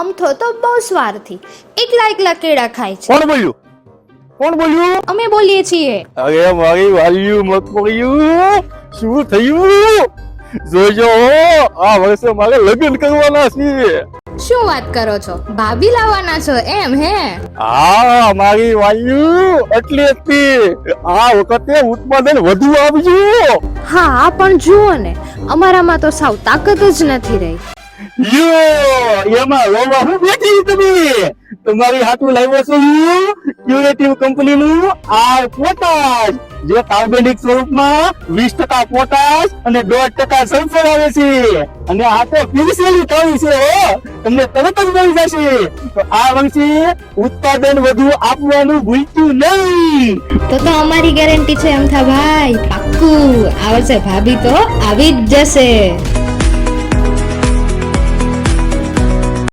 અમથો તો બહુ સ્વાર્થી એકલા એકલા કેળા ખાય છે. કોણ બોલ્યું? કોણ બોલ્યું? અમે બોલીએ છીએ. અરે મારી વાલ્યું મગફળિયું શું થયું? જોજો આ વર્ષે મારે લગ્ન કરવાના છે શું વાત કરો છો? ભાભી લાવવાના છો એમ હે? હા મારી વાલ્યું એટલે હતી આ વખતે ઉત્પાદન વધુ આપજો. હા પણ જુઓ ને અમારામાં તો સાવ તાકાત જ નથી રહી. યો એમાં રોવા હું બેઠી તમે? તમારી હાથું લાવ્યો છું ક્યુરેટિવ કંપનીનું આ પોટાશ. જે કાર્બનિક સ્વરૂપમાં વીસ ટકા પોટાશ અને દોઢ ટકા સલ્ફર આવે છે. અને આ તો પીરસેલી થવી છે તમને તરત જ મળી જશે. તો આ વર્ષે ઉત્પાદન વધુ આપવાનું ભૂલતું નહીં. તો તો અમારી ગેરંટી છે એમ થા ભાઈ. પાક્કું. આ વર્ષે ભાભી તો આવી જ જશે.